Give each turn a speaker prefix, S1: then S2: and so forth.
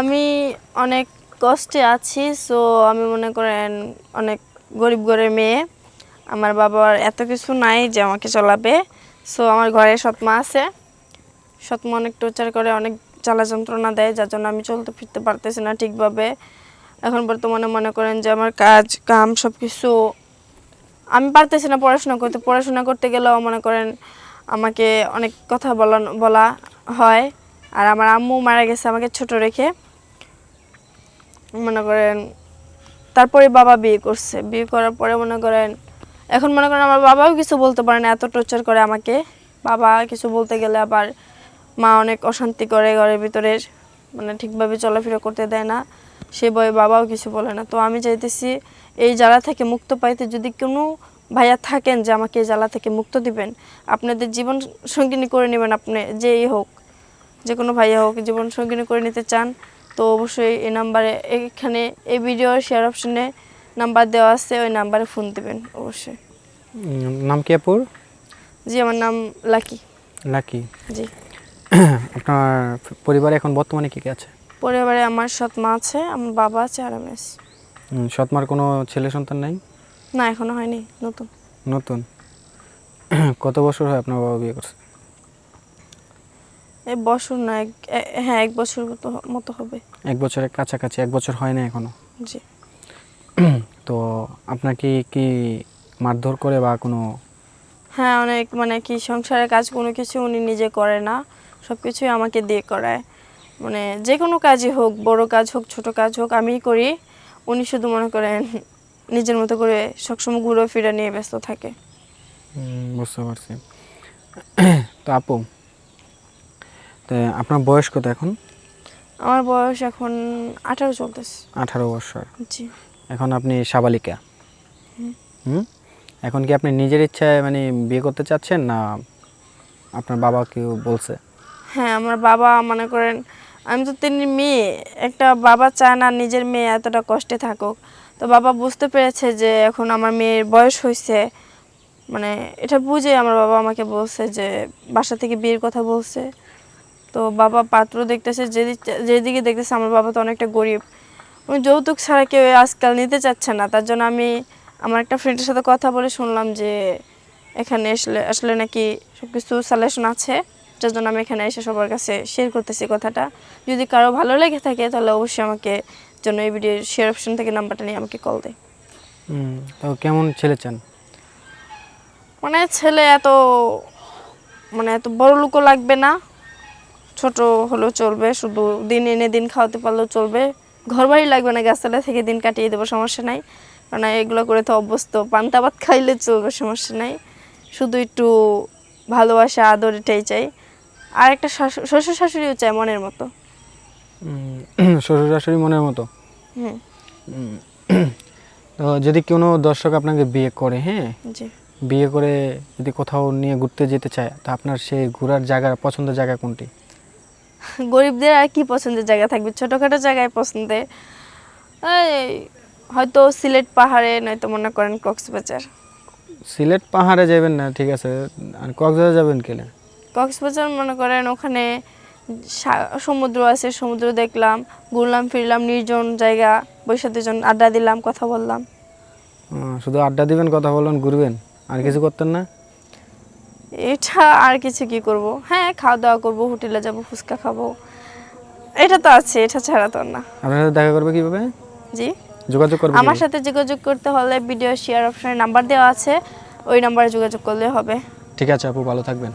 S1: আমি অনেক কষ্টে আছি সো আমি মনে করেন অনেক গরিব ঘরের মেয়ে। আমার বাবার এত কিছু নাই যে আমাকে চলাবে। সো আমার ঘরে সৎমা আছে। সৎমা অনেক টর্চার করে, অনেক জ্বালা যন্ত্রণা দেয়, যার জন্য আমি চলতে ফিরতে পারতেছি না ঠিকভাবে। এখন বর্তমানে মনে করেন যে আমার কাজ, কাম সব কিছু আমি পারতেছি না পড়াশোনা করতে। পড়াশোনা করতে গেলেও মনে করেন আমাকে অনেক কথা বলা বলা হয়। আর আমার আম্মু মারা গেছে আমাকে ছোট রেখে। মনে করেন, তারপরে বাবা বিয়ে করছে। বিয়ে করার পরে মনে করেন, এখন মনে করেন আমার বাবাও কিছু বলতে পারে না, এত টর্চার করে আমাকে। বাবা কিছু বলতে গেলে আবার মা অনেক অশান্তি করে ঘরের ভিতরে মানে ঠিকভাবে চলাফেরা করতে দেয় না। সে বয়ে বাবাও কিছু বলে না। তো আমি চাইতেছি, এই জ্বালা থেকে মুক্ত পাইতে যদি কোনো ভাইয়া থাকেন যে আমাকে এই জ্বালা থেকে মুক্ত দিবেন, আপনাদের জীবন সঙ্গিনী করে নেবেন আপনি, যেই হোক, যে কোনো ভাইয়া হোক, জীবন সঙ্গিনী করে নিতে চান তো অবশ্যই এই নাম্বারে এখানে এই ভিডিও শেয়ার অপশনে নাম্বার দেওয়া আছে ওই নাম্বারে ফোন দিবেন অবশ্যই।
S2: নাম কি আপুর?
S1: জি আমার নাম লাকি।
S2: লাকি।
S1: জি।
S2: আপনার পরিবারে এখন বর্তমানে কি কি আছে?
S1: পরিবারে আমার সৎ মা আছে আমার বাবা আছে আর আমি আছি।
S2: উম, সৎমার কোনো ছেলে সন্তান নাই?
S1: না এখনও হয়নি নতুন।
S2: নতুন। কত বছর হয় আপনার বাবা বিয়ে করছে?
S1: এই বছর না হ্যাঁ এক বছর মতো মতো হবে।
S2: এক বছরের কাছাকাছি এক বছর হয় না এখনও?
S1: জি।
S2: তো আপনাকে কি মারধর করে বা কোনো
S1: হ্যাঁ অনেক মানে কি সংসারের কাজ কোনো কিছু উনি নিজে করে না সব কিছুই আমাকে দিয়ে করায়। মানে যে কোনো কাজই হোক বড় কাজ হোক ছোট কাজ হোক আমিই করি। উনি শুধু মনে করেন নিজের মতো করে সবসময় ঘুরে ফিরে নিয়ে ব্যস্ত থাকে।
S2: বুঝতে পারছি। তো আপু তো আপনার বয়স কত এখন?
S1: আমার বয়স এখন আঠারো চলতেছে।
S2: আঠারো বছর।
S1: জি।
S2: এখন আপনি সাবালিকা? হুম। এখন কি আপনি নিজের ইচ্ছায় মানে বিয়ে করতে চাচ্ছেন না আপনার বাবা কেউ বলছে?
S1: হ্যাঁ আমার বাবা মনে করেন আমি তো তিনি মেয়ে একটা বাবা চায় না নিজের মেয়ে এতটা কষ্টে থাকুক। তো বাবা বুঝতে পেরেছে যে এখন আমার মেয়ের বয়স হয়েছে মানে এটা বুঝে আমার বাবা আমাকে বলছে যে বাসা থেকে বিয়ের কথা বলছে। তো বাবা পাত্র দেখতেছে যেদিকে যেদিকে দেখতেছে আমার বাবা তো অনেকটা গরিব। উনি যৌতুক ছাড়া কেউ আজকাল নিতে চাচ্ছে না তার জন্য আমি আমার একটা ফ্রেন্ডের সাথে কথা বলে শুনলাম যে এখানে আসলে আসলে নাকি সব কিছু সালেশন আছে যার জন্য আমি এখানে এসে সবার কাছে শেয়ার করতেছি কথাটা। যদি কারও ভালো লেগে থাকে তাহলে অবশ্যই আমাকে জন্য এই ভিডিও শেয়ার অপশন থেকে নাম্বারটা নিয়ে আমাকে কল দেয়।
S2: তো কেমন ছেলে চান?
S1: মানে ছেলে এত মানে এত বড় লোকও লাগবে না ছোট হলেও চলবে শুধু দিন এনে দিন খাওয়াতে পারলেও চলবে। ঘর বাড়ি লাগবে না গাছতলা থেকে দিন কাটিয়ে দেবো সমস্যা নাই। কারণ এগুলো করে তো অভ্যস্ত পান্তা ভাত খাইলে চলবে সমস্যা নাই। শুধু একটু ভালোবাসা আদর এটাই চাই। আর একটা শ্বশুর শাশুড়িও চাই মনের মতো।
S2: শ্বশুর শাশুড়ি মনের মতো? উম, তো যদি কোনো দর্শক আপনাকে বিয়ে করে হ্যাঁ? বিয়ে করে যদি কোথাও নিয়ে ঘুরতে যেতে চায় তো আপনার সেই ঘোরার জায়গা পছন্দের জায়গা কোনটি?
S1: গরিবদের আর কি পছন্দের জায়গা থাকবে? ছোটোখাটো জায়গায় পছন্দের হয়তো সিলেট পাহাড়ে নয়তো মনে করেন কক্সবাজার।
S2: সিলেট পাহাড়ে যাবেন না ঠিক আছে। আর কক্সবাজার যাবেন কেন
S1: কক্সবাজার মনে করেন ওখানে সমুদ্র আছে সমুদ্র দেখলাম ঘুরলাম ফিরলাম নির্জন জায়গা বৈশা দুজন আড্ডা দিলাম কথা বললাম।
S2: শুধু আড্ডা দিবেন কথা বলবেন ঘুরবেন? আর কিছু করতেন না?
S1: এটা আর কিছু কি করব? হ্যাঁ খাওয়া দাওয়া করব হোটেলে যাব ফুচকা খাব। এটা তো আছে এটা ছাড়া তো না।
S2: আপনার সাথে দেখা করবে কীভাবে?
S1: জি।
S2: যোগাযোগ করবে
S1: আমার সাথে যোগাযোগ করতে হলে ভিডিও শেয়ার অপশনে নাম্বার দেওয়া আছে ওই নাম্বারে যোগাযোগ করলে হবে।
S2: ঠিক আছে আপু ভালো থাকবেন।